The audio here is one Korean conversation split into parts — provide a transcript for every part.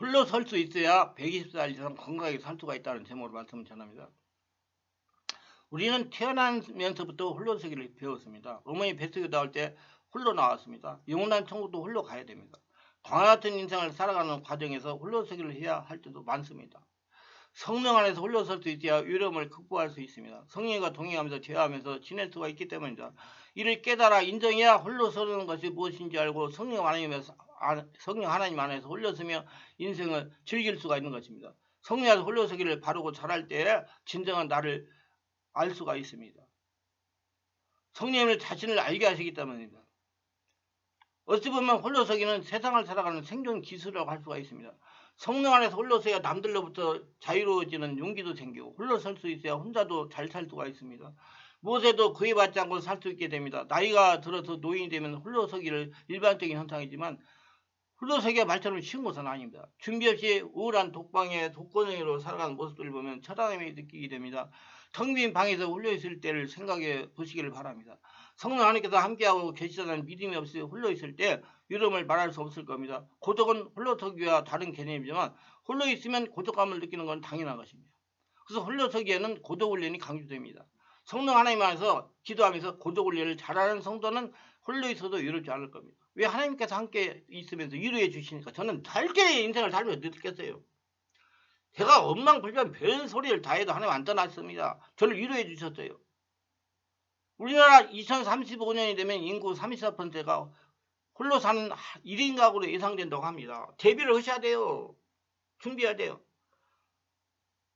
홀로 설 수 있어야 120살 이상 건강하게 살 수가 있다는 제목으로 말씀을 전합니다. 우리는 태어나면서부터 홀로 서기를 배웠습니다. 어머니 뱃속에 나올 때 홀로 나왔습니다. 영원한 천국도 홀로 가야 됩니다. 광야 같은 인생을 살아가는 과정에서 홀로 서기를 해야 할 때도 많습니다. 성령 안에서 홀로 설 수 있어야 위험을 극복할 수 있습니다. 성령과 동행하면서 대화하면서 지낼 수가 있기 때문입니다. 이를 깨달아 인정해야 홀로 서는 것이 무엇인지 알고 성령 아, 성령 하나님 안에서 홀려서며 인생을 즐길 수가 있는 것입니다. 성령 안에서 홀려서기를 바르고 잘할 때 진정한 나를 알 수가 있습니다. 성령님을 자신을 알게 하시기 때문입니다. 어찌 보면 홀로서기는 세상을 살아가는 생존 기술이라고 할 수가 있습니다. 성령 안에서 홀로서야 남들로부터 자유로워지는 용기도 생기고 홀로 설 수 있어야 혼자도 잘 살 수가 있습니다. 무엇에도 구애받지 않고 살 수 있게 됩니다. 나이가 들어서 노인이 되면 홀로서기를 일반적인 현상이지만 홀로서기가 말처럼 쉬운 것은 아닙니다. 준비 없이 우울한 독방에 독거노인으로 살아가는 모습들을 보면 처량함이 느끼게 됩니다. 텅빈 방에서 홀려 있을 때를 생각해 보시기를 바랍니다. 성령 하나님께서 함께하고 계시다는 믿음이 없이 홀려 있을 때 위험을 말할 수 없을 겁니다. 고독은 홀로서기와 다른 개념이지만 홀로 있으면 고독감을 느끼는 건 당연한 것입니다. 그래서 홀로서기에는 고독 훈련이 강조됩니다. 성령 하나님 안에서 기도하면서 고독 훈련을 잘하는 성도는 홀로 있어도 위롭지 않을 겁니다. 왜 하나님께서 함께 있으면서 위로해 주시니까 저는 달게 인생을 살면서 느꼈어요. 제가 엉망불변 별 소리를 다 해도 하나님 안 떠났습니다. 저를 위로해 주셨어요. 우리나라 2035년이 되면 인구 34%가 홀로 사는 1인 가구로 예상된다고 합니다. 대비를 하셔야 돼요. 준비해야 돼요.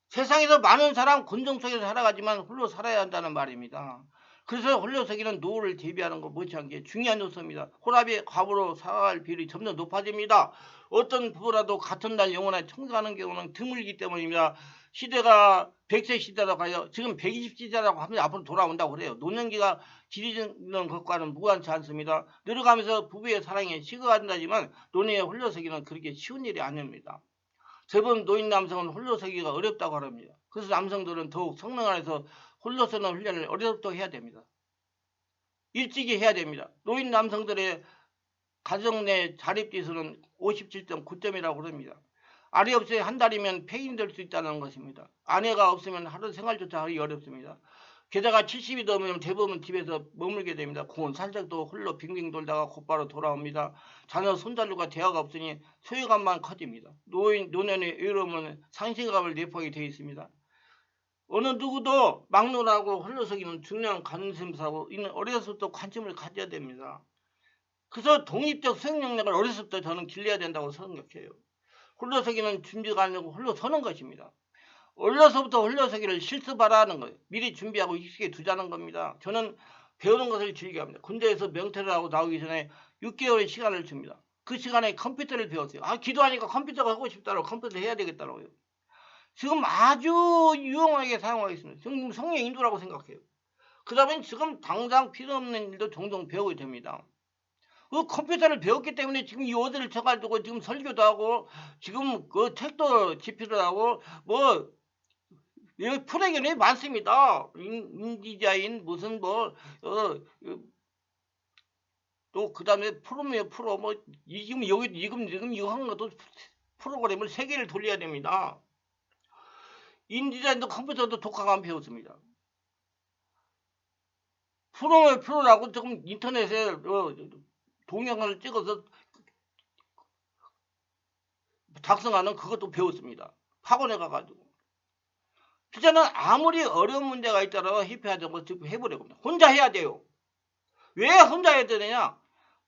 세상에서 많은 사람 곤정 속에서 살아가지만 홀로 살아야 한다는 말입니다. 그래서 홀로서기는 노후를 대비하는 것 못지않게 중요한 요소입니다. 호랍의 과부로 살아갈 비율이 점점 높아집니다. 어떤 부부라도 같은 날 영원한 청소하는 경우는 드물기 때문입니다. 시대가 100세 시대라고 하여 지금 120세라고 하면 앞으로 돌아온다고 그래요. 노년기가 길어지는 것과는 무관치 않습니다. 늙어가면서 부부의 사랑에 식어간다지만 노년에 홀로서기는 그렇게 쉬운 일이 아닙니다. 대부분 노인 남성은 홀로 서기가 어렵다고 합니다. 그래서 남성들은 더욱 성능 안에서 홀로 서는 훈련을 어려서부터 해야 됩니다. 일찍이 해야 됩니다. 노인 남성들의 가정 내 자립지수는 57.9점이라고 그럽니다. 아내 없이 한 달이면 폐인이 될수 있다는 것입니다. 아내가 없으면 하루 생활조차 하기 어렵습니다. 게다가 70이 넘으면 대부분 집에서 머물게 됩니다. 고운 살짝도 홀로 빙빙 돌다가 곧바로 돌아옵니다. 자녀 손자들과 대화가 없으니 소유감만 커집니다. 노인, 노년의 외로움은 상실감을 내포하게 되어 있습니다. 어느 누구도 막론하고 홀로서기는 중요한 관심사고 이는 어려서부터 관심을 가져야 됩니다. 그래서 독립적 수행 능력을 어려서부터 저는 길러야 된다고 생각해요. 홀로서기는 준비가 아니고 홀로 서는 것입니다. 어려서부터 홀로서기를 실습하라는 거예요. 미리 준비하고 익숙해 두자는 겁니다. 저는 배우는 것을 즐겨 합니다. 군대에서 명퇴를 하고 나오기 전에 6개월의 시간을 줍니다. 그 시간에 컴퓨터를 배웠어요. 아 기도하니까 컴퓨터가 하고 싶다고 컴퓨터 해야 되겠다고요. 지금 아주 유용하게 사용하고 있습니다. 지금 성령 인도라고 생각해요. 그 다음에 지금 당장 필요 없는 일도 종종 배우게 됩니다. 그 컴퓨터를 배웠기 때문에 지금 이 어디를 쳐가지고 지금 설교도 하고 지금 그 책도 집필을 하고 뭐 프로그램이 많습니다. 인, 디자인 무슨 뭐 어, 또 그 다음에 프로메 프로 뭐 지금 여기 지금 지금 이거 하는 것도 프로그램을 세 개를 돌려야 됩니다. 인디자인도 컴퓨터도 독학하면 배웠습니다. 프로의 프로라고 조금 인터넷에 어, 동영상을 찍어서 작성하는 그것도 배웠습니다. 학원에 가가지고. 진짜는 아무리 어려운 문제가 있더라도 해피해야 되고 해보려고 합니다. 혼자 해야 돼요. 왜 혼자 해야 되느냐?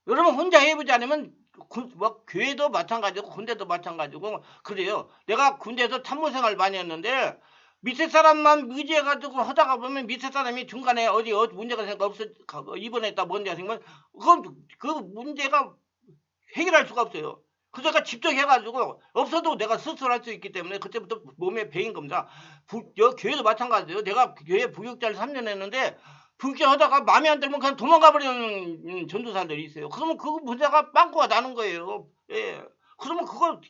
여러분 혼자 해보지 않으면 그, 뭐, 교회도 마찬가지고 군대도 마찬가지고 그래요. 내가 군대에서 참모 생활 많이 했는데 밑에 사람만 의지해가지고 하다가 보면 밑에 사람이 중간에 어디 어디 문제가 생겨 없어 이번에 다 문제가 생기면 그건 그 문제가 해결할 수가 없어요. 그러니까 직접 해가지고 없어도 내가 스스로 할 수 있기 때문에 그때부터 몸에 배인 겁니다. 부, 여, 교회도 마찬가지예요. 내가 교회 부육자를 3년 했는데 불교하다가 마음에 안 들면 그냥 도망가 버리는 전도사들이 있어요. 그러면 그 문제가 빵꾸가 나는 거예요. 예. 그러면 그걸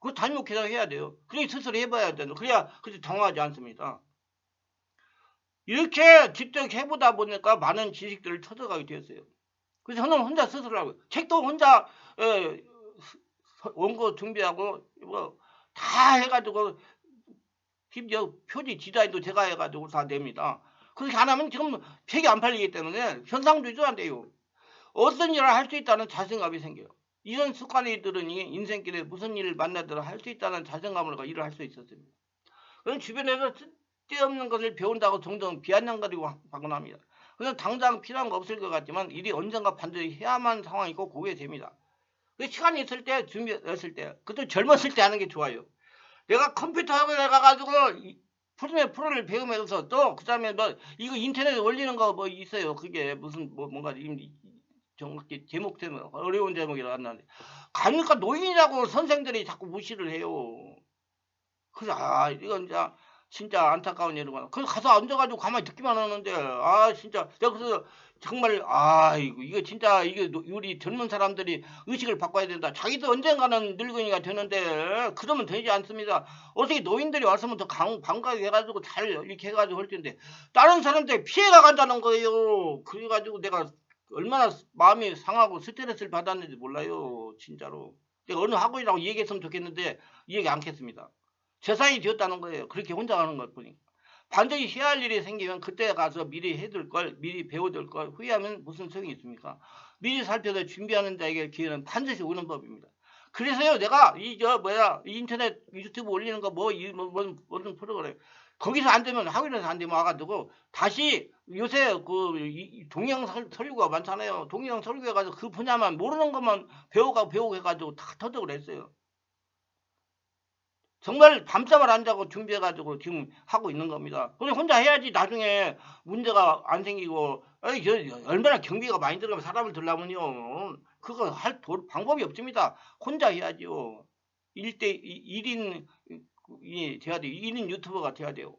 그 단목해서 해야 돼요. 그래 스스로 해봐야 돼요. 그래야 그렇게 당황하지 않습니다. 이렇게 직접 해보다 보니까 많은 지식들을 터득하게 되었어요. 그래서 저는 혼자 스스로 하고 책도 혼자 에, 서- 원고 준비하고 뭐 다 해가지고 심지어 표지 디자인도 제가 해가지고 다 냅니다. 그렇게 안 하면 지금 팩이 안 팔리기 때문에 현상주의도 안 돼요. 어떤 일을 할 수 있다는 자신감이 생겨요. 이런 습관이 들으니 인생길에 무슨 일을 만나더라 할 수 있다는 가지고 일을 할 수 있었습니다. 그럼 주변에서 쓸데없는 것을 배운다고 종종 비아냥거리고 하곤 합니다. 그래서 당장 필요한 거 없을 것 같지만 일이 언젠가 반드시 해야만 상황이고 그게 됩니다. 그 시간이 있을 때 준비했을 때 그것도 젊었을 때 하는 게 좋아요. 내가 컴퓨터 학원에 가가지고 이 프로그램 프로를 배우면서 또 그다음에 뭐 이거 인터넷에 올리는 거 뭐 있어요. 그게 무슨 뭐 뭔가 이- 정확히 제목 때문에 어려운 제목이라 안 나는데 가니까 노인이라고 선생들이 자꾸 무시를 해요. 그래서 아 이건 진짜 진짜 안타까운 일이구나. 그래서 가서 앉아가지고 가만히 듣기만 하는데 아 진짜 내가 그래서 정말 아 이거 이거 진짜 이게 노- 우리 젊은 사람들이 의식을 바꿔야 된다. 자기도 언젠가는 늙은이가 되는데 그러면 되지 않습니다. 어떻게 노인들이 왔으면 더 강, 반가게 해가지고 잘 이렇게 해가지고 할 텐데 다른 사람들 피해가 간다는 거예요. 그래가지고 내가 얼마나 마음이 상하고 스트레스를 받았는지 몰라요. 진짜로. 내가 어느 학원이라고 얘기했으면 좋겠는데 얘기 않겠습니다. 재산이 되었다는 거예요. 그렇게 혼자 하는 것 보니까. 반드시 해야 할 일이 생기면 그때 가서 미리 해둘 걸, 미리 배워둘 걸 후회하면 무슨 소용이 있습니까? 미리 살펴서 준비하는 자에게 기회는 반드시 오는 법입니다. 그래서요, 내가 이 저 뭐야 이 인터넷 유튜브 올리는 거뭐 뭐 뭐, 무슨 프로그램 거기서 안 되면 학원에서 안 되면 와가지고 다시 요새 그 이- 설- 설교가 많잖아요. 동영 설교해가지고 그 분야만 모르는 것만 배워가 배우고 해가지고 다 터득을 했어요. 정말 밤잠을 안 자고 준비해가지고 지금 하고 있는 겁니다. 그냥 혼자 해야지 나중에 문제가 안 생기고 아이, 저, 얼마나 경비가 많이 들어가면 사람을 들려면요 그거 할 도- 방법이 없습니다. 혼자 해야지요. 1대 1인 이 돼야 돼요. 1인 유튜버가 돼야 돼요.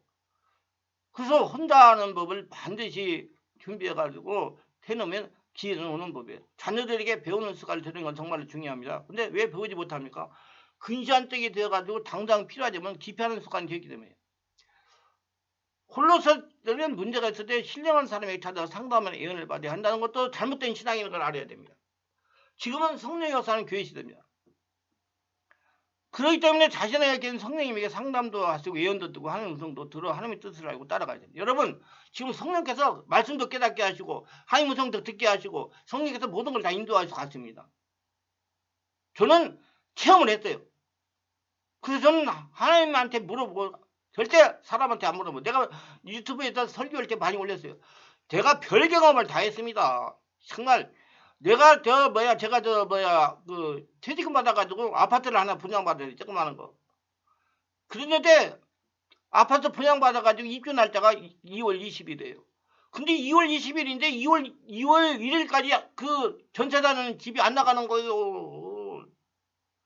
그래서 혼자 하는 법을 반드시 준비해가지고 해놓으면 기회는 오는 법이에요. 자녀들에게 배우는 습관을 들이는 건 정말 중요합니다. 근데 왜 배우지 못합니까? 근시안적이 되어가지고 당장 필요하다면 기피하는 습관이 되기 때문에 홀로서는 문제가 있을 때 신령한 사람에게 찾아가 상담하는 예언을 받아야 한다는 것도 잘못된 신앙인 걸 알아야 됩니다. 지금은 성령이 역사는 교회 시대입니다. 그렇기 때문에 자신에게는 성령님에게 상담도 하시고 예언도 듣고 하는 음성도 들어 하나님의 뜻을 알고 따라가야 됩니다. 여러분 지금 성령께서 말씀도 깨닫게 하시고 하나님 음성도 듣게 하시고 성령께서 모든 걸 다 인도하시고 갔습니다. 저는 체험을 했어요. 그래서 하나님한테 물어보고 절대 사람한테 안 물어보고 내가 유튜브에다 설교할 때 많이 올렸어요. 제가 별 경험을 다 했습니다. 정말 내가 저 뭐야 제가 저 뭐야 그 퇴직금 받아가지고 아파트를 하나 분양받아요 조그마한 거. 그랬는데 아파트 분양받아가지고 입주 날짜가 2월 20일이에요. 근데 2월 20일인데 2월 2월 1일까지 그 전세자는 집이 안 나가는 거예요.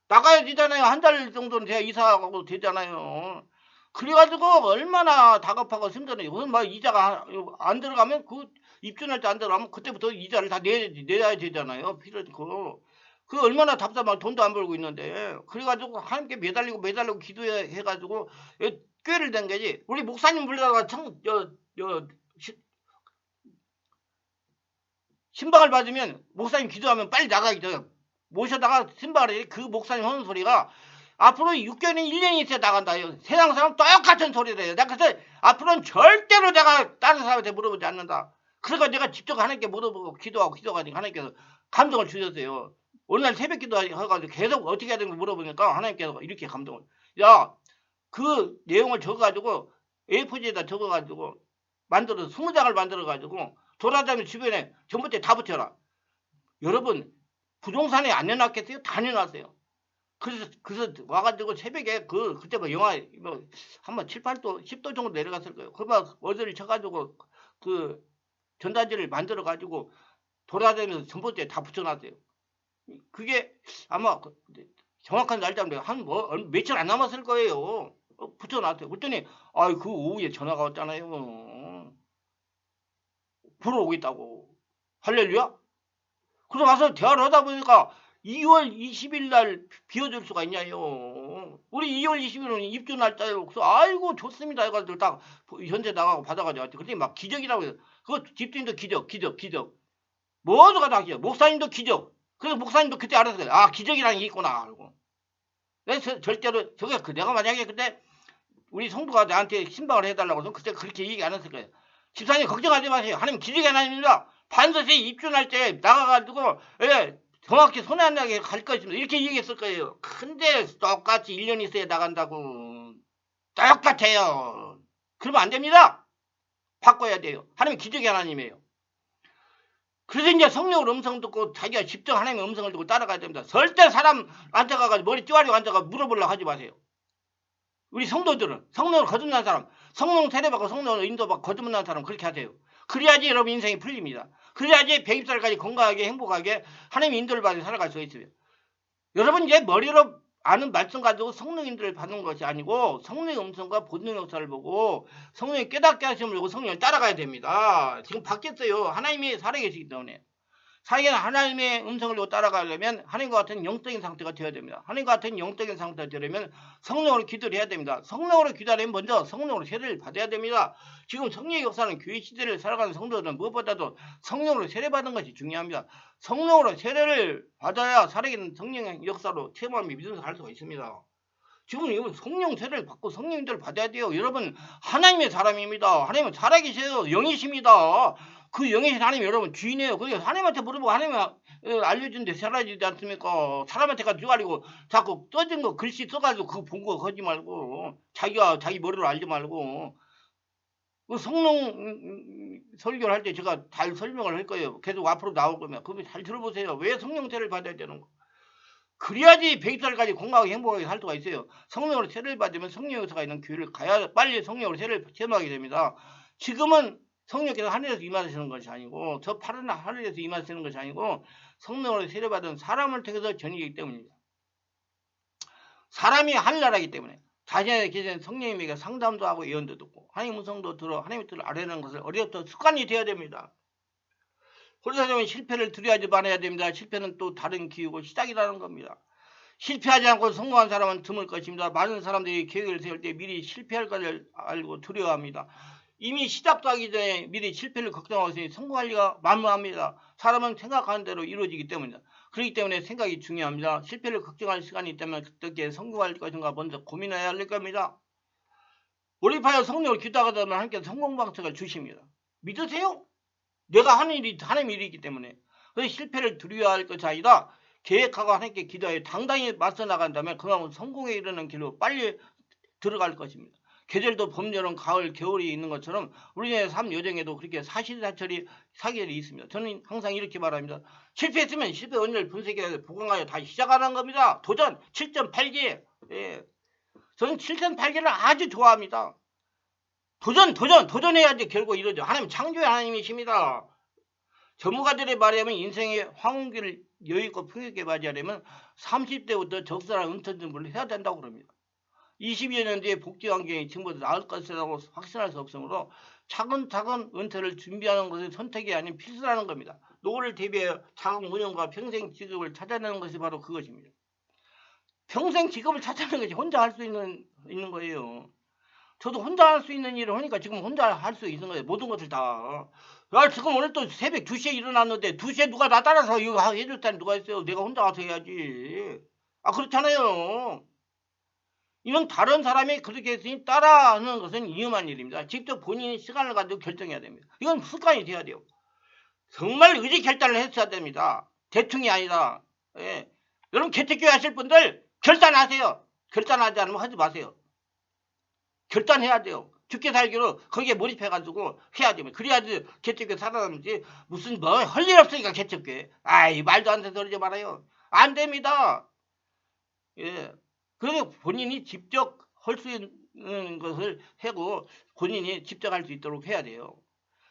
나가야 되잖아요. 한 달 정도는 돼야 이사하고 되잖아요. 그래가지고 얼마나 다급하고 힘드네요. 막 이자가 안 들어가면 그 입주 날짜 안 들어가면 그때부터 이자를 다 내, 내야 되잖아요. 필요고. 그 얼마나 답답하고 돈도 안 벌고 있는데 그래가지고 하나님께 매달리고 매달리고 기도해 해가지고 꾀를 댄 거지. 우리 목사님 불러다가 청, 저, 저, 시- 신방을 받으면 목사님 기도하면 빨리 나가기 돼. 모셔다가 해. 그 목사님 하는 소리가 앞으로 6개월이 1년이 있어야 나간다요. 세상 사람 똑같은 소리를 해요. 내가 그래서 앞으로는 절대로 내가 다른 사람한테 물어보지 않는다. 그러니까 내가 직접 하나님께 물어보고 기도하고 기도하니까 하나님께서 감동을 주셨어요. 어느 날 새벽 기도해가지고 계속 어떻게 해야 되는지 물어보니까 하나님께서 이렇게 감동을. 야, 그 내용을 적어가지고 A4지에다 적어가지고 만들어서 20장을 만들어가지고 돌아다니는 주변에 전부터 다 붙여라. 여러분 부동산에 안 내놨겠어요? 다 내놨어요. 그래서 그래서 와가지고 새벽에 그 그때 뭐 영하 뭐 한번 7, 8도 10도 정도 내려갔을 거예요. 그막 어디를 쳐가지고 그 전단지를 만들어 가지고 돌아다니면서 전봇대에 다 붙여놨어요. 그게 아마 그- 정확한 날짜인데 한 뭐 며칠 안 남았을 거예요. 어, 붙여놨어요. 그랬더니 아그 오후에 전화가 왔잖아요. 보러 오겠다고 할렐루야. 그래서 와서 대화를 하다 보니까 2월 20일 날 비워줄 수가 있냐요. 우리 2월 20일은 입주 날짜예요. 그래서 아이고 좋습니다 해가지고 딱 현재 나가고 받아가지고. 그랬더니 막 기적이라고 해요. 그거 집주인도 기적, 기적, 기적. 모두가 다 기적. 목사님도 기적. 그래서 목사님도 그때 알았어요. 아 기적이라는 게 있구나. 그러고. 그래서 절대로 저게 그 내가 만약에 그때 우리 성도가 나한테 신방을 해달라고 해서 그때 그렇게 얘기 안 했을 거예요. 집사님 걱정하지 마세요. 하나님 기적이 하나님입니다. 반드시 입준할 때 나가가지고 예, 정확히 손에 안 나게 갈 것입니다. 이렇게 얘기했을 거예요. 근데 똑같이 1년 있어야 나간다고 똑같아요. 그러면 안 됩니다. 바꿔야 돼요. 하나님 기적의 하나님이에요. 그래서 이제 성령으로 음성 듣고 자기가 직접 하나님의 음성을 듣고 따라가야 됩니다. 절대 사람 앉아가가지고 머리 찌와리고 앉아가 물어보려고 하지 마세요. 우리 성도들은 성령으로 거듭난 사람, 성령 세례받고 성령으로 인도받고 거듭난 사람 그렇게 하세요. 그래야지 여러분 인생이 풀립니다. 그래야지 100살까지 건강하게 행복하게 하나님의 인도를 받아 살아갈 수 있어요. 여러분 이제 머리로 아는 말씀 가지고 성령 인도를 받는 것이 아니고 성령의 음성과 본능 역사를 보고 성령의 깨닫게 하심을 보고 성령을 따라가야 됩니다. 지금 바뀌었어요. 하나님이 살아계시기 때문에. 사이에는 하나님의 음성을 따라가려면 하나님과 같은 영적인 상태가 되어야 됩니다. 하나님과 같은 영적인 상태가 되려면 성령으로 기도를 해야 됩니다. 성령으로 기도하려면 먼저 성령으로 세례를 받아야 됩니다. 지금 성령의 역사는 교회 시대를 살아가는 성도들은 무엇보다도 성령으로 세례받는 것이 중요합니다. 성령으로 세례를 받아야 살아있는 성령의 역사로 체험하며 믿으면서 갈 수가 있습니다. 지금 이건 성령 세례를 받고 성령님들 받아야 돼요. 여러분 하나님의 사람입니다. 하나님은 살아계세요. 영이십니다. 그 영이신 하나님 여러분 주인이에요. 그게 하나님한테 물어보고 하나님이 어, 알려준데 사라지지 않습니까? 사람한테 가지고 가지고 자꾸 써진 거 글씨 써가지고 그거 본거 거지 말고 자기가 자기 머리로 알지 말고 그 성령 음, 음, 설교를 할 때 제가 잘 설명을 할 거예요. 계속 앞으로 나올 거면 그거 잘 들어보세요. 왜 성령세를 받아야 되는 거? 그래야지 100살까지 건강하게 행복하게 살 수가 있어요. 성령으로 세례를 받으면 성령 역사가 있는 교회를 가야 빨리 성령으로 세례를 체험하게 됩니다. 지금은 성령께서 하늘에서 임하시는 것이 아니고 저 파란 하늘에서 임하시는 것이 아니고 성령으로 세례받은 사람을 통해서 전이기 때문입니다. 사람이 하늘나라이기 때문에 자신의 계신 성령님에게 상담도 하고 예언도 듣고 하나님 음성도 들어 하나님의 뜻을 아뢰는 것을 어려부터 습관이 되어야 됩니다. 홀사자면 실패를 두려워하지 말아야 됩니다. 실패는 또 다른 기회고 시작이라는 겁니다. 실패하지 않고 성공한 사람은 드물 것입니다. 많은 사람들이 계획을 세울 때 미리 실패할 것을 알고 두려워합니다. 이미 시작도 하기 전에 미리 실패를 걱정하고 있으니 성공할 리가 만무합니다. 사람은 생각하는 대로 이루어지기 때문이다. 그렇기 때문에 생각이 중요합니다. 실패를 걱정할 시간이 있다면 어떻게 성공할 것인가 먼저 고민해야 할 겁니다. 몰입하여 성령을 기도하다 보면 하나님께 성공 방식을 주십니다. 믿으세요? 내가 하는 일이 하나님 일이기 때문에 그래서 실패를 두려워할 것이 아니라 계획하고 하나님께 기도하여 당당히 맞서 나간다면 그만큼 성공에 이르는 길로 빨리 들어갈 것입니다. 계절도 봄, 여름, 가을, 겨울이 있는 것처럼 우리의 삶 여정에도 그렇게 사실사철이 사계절이 있습니다. 저는 항상 이렇게 말합니다. 실패했으면 실패 원인을 분석해서 보강하여 다시 시작하는 겁니다. 도전 7.8개. 예. 저는 7.8개를 아주 좋아합니다. 도전, 도전, 도전해야지 결국 이루어져. 하나님 창조의 하나님이십니다. 전문가들의 말에 하면 인생의 황혼기를 여유있고 풍요있게 맞이하려면 30대부터 적절한 은퇴 준비를 해야 된다고 그럽니다. 20여 년 뒤에 복지 환경이 지금보다 나을 것이라고 확신할 수 없으므로 차근차근 은퇴를 준비하는 것이 선택이 아닌 필수라는 겁니다. 노후를 대비해 자금 운영과 평생 직업을 찾아내는 것이 바로 그것입니다. 평생 직업을 찾아내는 것이 혼자 할 수 있는, 있는 거예요. 저도 혼자 할 수 있는 일을 하니까 지금 혼자 할 수 있는 거예요. 모든 것을 다. 야, 지금 오늘 또 새벽 2시에 일어났는데 2시에 누가 나 따라서 이거 때는 누가 있어요. 내가 혼자 가서 해야지. 아, 그렇잖아요. 이건 다른 사람이 그렇게 했으니 따라하는 것은 위험한 일입니다. 직접 본인이 시간을 가지고 결정해야 됩니다. 이건 습관이 돼야 돼요. 정말 의지 결단을 했어야 됩니다. 대충이 아니라. 예. 여러분 개척교회 하실 분들 결단하세요. 결단하지 않으면 하지 마세요. 결단해야 돼요. 죽게 살기로 거기에 몰입해가지고 해야 됩니다. 그래야지 개척교회 살아남지 무슨 뭐 할 일 없으니까 개척교회. 아이 말도 안 되는 소리지 말아요. 안 됩니다. 예. 그래서 본인이 직접 할 수 있는 것을 하고 본인이 직접 할 수 있도록 해야 돼요.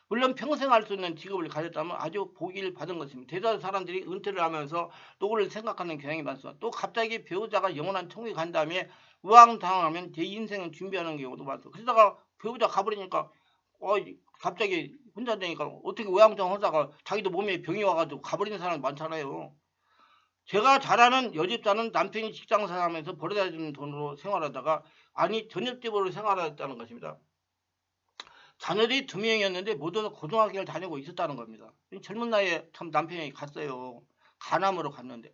물론 평생 할 수 있는 직업을 가졌다면 아주 복을 받은 것입니다. 대다수 사람들이 은퇴를 하면서 노후를 생각하는 경향이 많습니다. 또 갑자기 배우자가 영원한 천국에 간 다음에 우왕당하면 제 인생을 준비하는 경우도 많습니다. 그러다가 배우자 가버리니까 어 갑자기 혼자 되니까 어떻게 우왕좌왕 하다가 자기도 몸에 병이 와가지고 가버리는 사람이 많잖아요. 제가 잘 아는 여집사는 남편이 직장 생활하면서 벌어다 주는 돈으로 생활하다가 아니 전입집으로 생활했다는 것입니다. 자녀들이 두 명이었는데 모두 고등학교를 다니고 있었다는 겁니다. 젊은 나이에 참 남편이 갔어요. 가남으로 갔는데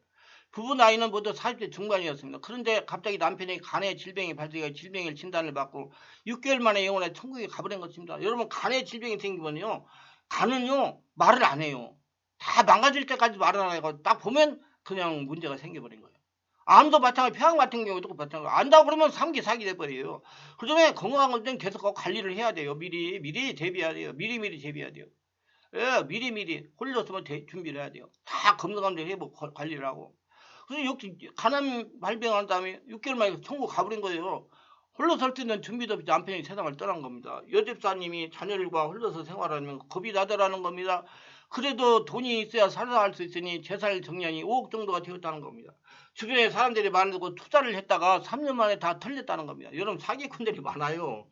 부부 나이는 모두 40대 중반이었습니다. 그런데 갑자기 남편이 간에 질병이 발생해 질병을 진단을 받고 6개월 만에 영원에 천국에 가버린 것입니다. 여러분 간에 질병이 생기면요. 간은요 말을 안 해요. 다 망가질 때까지 말을 안 해고 딱 보면 그냥 문제가 생겨버린 거예요. 암도 마찬가지, 폐암 같은 경우도 마찬가지. 안다고 그러면 3기, 4기 돼버려요. 그 전에 건강한 것들은 계속 관리를 해야 돼요. 미리, 미리 대비해야 돼요. 미리, 미리 대비해야 돼요. 예, 미리, 미리 홀렸으면 대- 준비를 해야 돼요. 다 건강검진 해보고 거- 관리를 하고. 그래서 여기 간암 발병한 다음에 6개월 만에 천국 가버린 거예요. 홀로 설수 있는 준비도 없이 남편이 세상을 떠난 겁니다. 여집사님이 자녀들과 홀로서 생활하면 겁이 나더라는 겁니다. 그래도 돈이 있어야 살아갈 수 있으니 재살 정년이 5억 정도가 되었다는 겁니다. 주변에 사람들이 많고 투자를 했다가 3년 만에 다 털렸다는 겁니다. 여러분 사기꾼들이 많아요.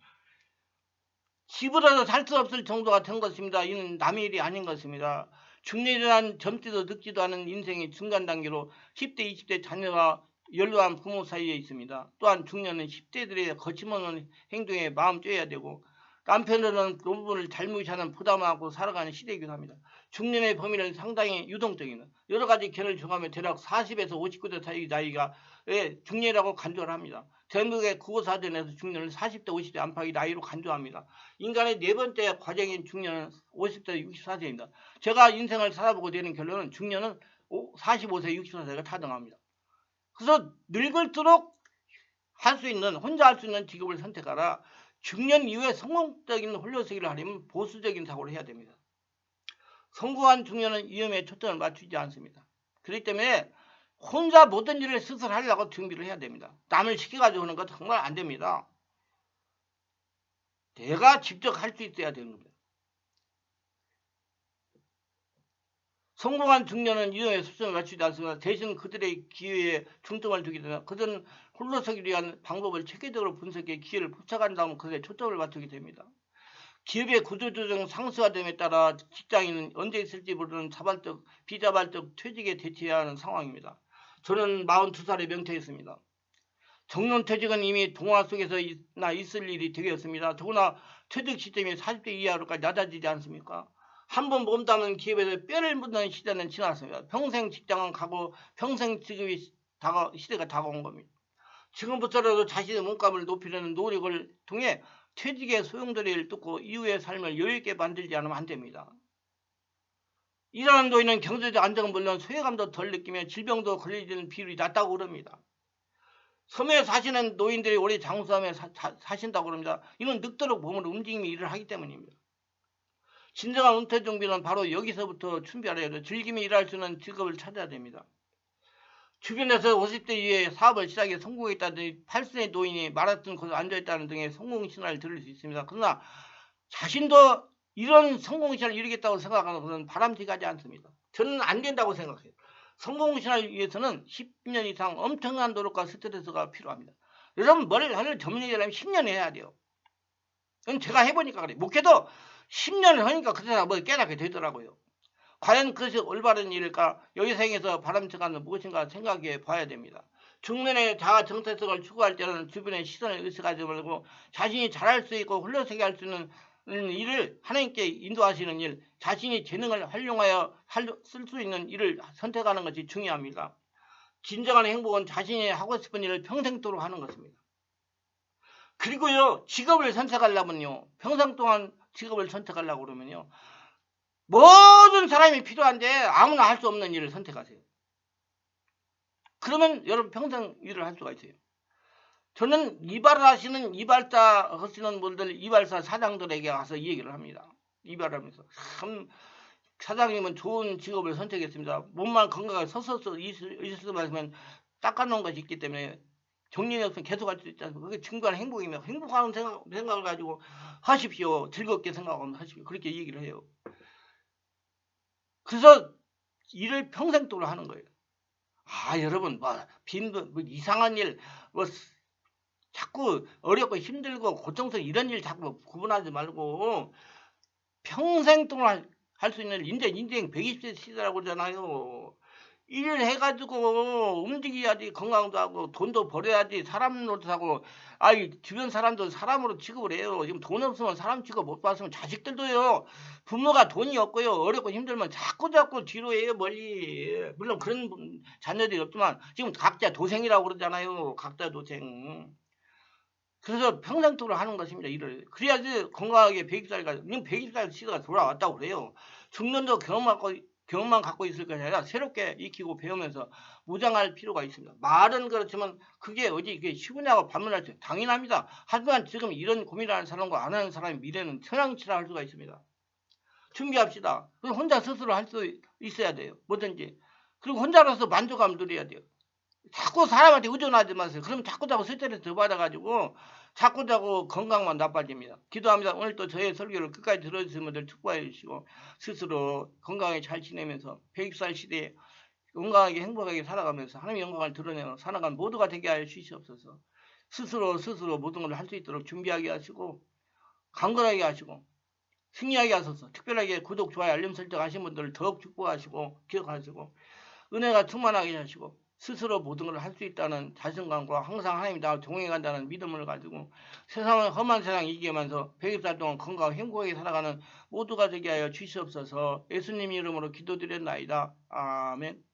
집으로도 살 수 없을 정도가 된 것입니다. 이는 남의 일이 아닌 것입니다. 중년이란 젊지도 늙지도 않은 인생의 중간 단계로 10대, 20대 자녀가 연로한 부모 사이에 있습니다. 또한 중년은 10대들의 거침없는 행동에 마음 쬐야 되고 남편들은 노부부를 잘 무시하는 부담하고 살아가는 시대이기도 합니다. 중년의 범위는 상당히 유동적입니다. 여러 가지 견을 정하면 대략 40에서 59대 사이 나이가 예, 중년이라고 간주를 합니다. 대한민국의 국어사전에서 중년을 40대, 50대 안팎의 나이로 간주합니다. 인간의 네 번째 과정인 중년은 50대, 64세입니다. 제가 인생을 살아보고 내는 결론은 중년은 45세, 64세가 타등합니다. 그래서 늙을수록 할 수 있는 혼자 할 수 있는 직업을 선택하라. 중년 이후에 성공적인 홀려서기를 하려면 보수적인 사고를 해야 됩니다. 성공한 중년은 위험에 초점을 맞추지 않습니다. 그렇기 때문에 혼자 모든 일을 스스로 하려고 준비를 해야 됩니다. 남을 시켜가지고 하는 건 정말 안 됩니다. 내가 직접 할 수 있어야 되는 겁니다. 성공한 중년은 위험에 초점을 맞추지 않습니다. 대신 그들의 기회에 중점을 두게 되나 그들은 홀로서기를 위한 방법을 체계적으로 분석해 기회를 포착한 다음 그에 초점을 맞추게 됩니다. 기업의 구조조정 상수화됨에 따라 직장인은 언제 있을지 모르는 자발적, 비자발적 퇴직에 대처해야 하는 상황입니다. 저는 42살에 명퇴했습니다. 정년 퇴직은 이미 동화 속에서나 있을 일이 되겠습니다. 더구나 퇴직 시점이 40대 이하로까지 낮아지지 않습니까? 한 번 몸담은 기업에서 뼈를 묻는 시대는 지났습니다. 평생 직장은 가고 평생 직업이 다가, 시대가 다가온 겁니다. 지금부터라도 자신의 몸값을 높이려는 노력을 통해 퇴직의 소용돌이를 뚫고 이후의 삶을 여유있게 만들지 않으면 안 됩니다. 일하는 노인은 경제적 안정은 물론 소외감도 덜 느끼며 질병도 걸리는 비율이 낮다고 그럽니다. 섬에 사시는 노인들이 오래 장수하며 사, 사, 신다고 그럽니다. 이는 늙도록 몸을 움직이며 일을 하기 때문입니다. 진정한 은퇴 준비는 바로 여기서부터 준비하려 해요. 즐기며 일할 수 있는 직업을 찾아야 됩니다. 주변에서 50대 이후에 사업을 시작해 성공했다든지 8세의 노인이 마라톤 곳에 앉아있다는 등의 성공 신화를 들을 수 있습니다. 그러나 자신도 이런 성공 신화를 이루겠다고 생각하는 것은 바람직하지 않습니다. 저는 안 된다고 생각해요. 성공 신화를 위해서는 10년 이상 엄청난 노력과 스트레스가 필요합니다. 여러분 뭘 하늘 전문의라면 10년 해야 돼요. 그건 제가 해보니까 그래요. 목회도 10년을 하니까 그 사람 뭐 깨닫게 되더라고요. 과연 그것이 올바른 일일까? 여기 생에서 바람직한 무엇인가 생각해 봐야 됩니다. 중년의 자아 정체성을 추구할 때는 주변의 시선을 의식하지 말고 자신이 잘할 수 있고 흘러서게 할 수 있는 일을 하나님께 인도하시는 일, 자신이 재능을 활용하여 쓸 수 있는 일을 선택하는 것이 중요합니다. 진정한 행복은 자신이 하고 싶은 일을 평생도록 하는 것입니다. 그리고요, 직업을 선택하려면요, 평생 동안 직업을 선택하려고 그러면요, 모든 사람이 필요한데 아무나 할 수 없는 일을 선택하세요. 그러면 여러분 평생 일을 할 수가 있어요. 저는 이발을 하시는 이발사 하시는 분들 이발사 사장들에게 가서 이 얘기를 합니다. 이발하면서 참 사장님은 좋은 직업을 선택했습니다. 몸만 건강하게 서서서 말씀은 닦아놓은 것이 있기 때문에 정년이 없으면 계속 할수 않습니까? 그게 중간 행복이며 행복하는 생각, 생각을 가지고 하십시오. 즐겁게 생각하면 하십시오. 그렇게 얘기를 해요. 그래서 일을 평생 동안 하는 거예요. 아, 여러분, 뭐, 빈, 뭐, 이상한 일, 뭐, 자꾸 어렵고 힘들고 고통스러운 이런 일 자꾸 구분하지 말고 평생 동안 할 수 있는 인제 인생 120세 시대라고 그러잖아요. 일을 해가지고 움직여야지 건강도 하고 돈도 벌어야지 사람 노릇하고 아이 주변 사람도 사람으로 취급을 해요. 지금 돈 없으면 사람 취급 못 받으면 자식들도요. 부모가 돈이 없고요 어렵고 힘들면 자꾸 자꾸 뒤로 해요 멀리. 물론 그런 분- 자녀들이 없지만 지금 각자 도생이라고 그러잖아요. 각자 도생. 그래서 평생토록 하는 것입니다. 일을 그래야지 건강하게 100살까지 지금 100살 시대가 돌아왔다고 그래요. 중년도 경험만 갖고 경험만 갖고 있을 것이 아니라 새롭게 익히고 배우면서 무장할 필요가 있습니다. 말은 그렇지만 그게 어디 이게 쉬우냐고 반문할 때 당연합니다. 하지만 지금 이런 고민하는 사람과 안 하는 사람의 미래는 천양치라 할 수가 있습니다. 준비합시다. 혼자 스스로 할 수 있어야 돼요. 뭐든지. 그리고 혼자로서 만족감 누려야 돼요. 자꾸 사람한테 의존하지 마세요. 그럼 자꾸 자꾸 스트레스 더 받아가지고 자꾸 자꾸 건강만 나빠집니다. 기도합니다. 오늘 또 저의 설교를 끝까지 들어주신 분들 축복해 주시고 스스로 건강하게 잘 지내면서 100살 시대에 건강하게 행복하게 살아가면서 하나님의 영광을 드러내는 살아가는 모두가 되게 하여 주시옵소서. 스스로 스스로 모든 걸 할 수 있도록 준비하게 하시고 강건하게 하시고 승리하게 하소서. 특별하게 구독, 좋아요, 알림 설정 하신 분들을 더욱 축복하시고 기억하시고 은혜가 충만하게 하시고 스스로 모든 걸 할 수 있다는 자신감과 항상 하나님이 나와 동행해 간다는 믿음을 가지고 세상을 험한 세상 이기면서 100살 동안 건강하고 행복하게 살아가는 모두가 되게 하여 주시옵소서 예수님 이름으로 기도드렸나이다. 아멘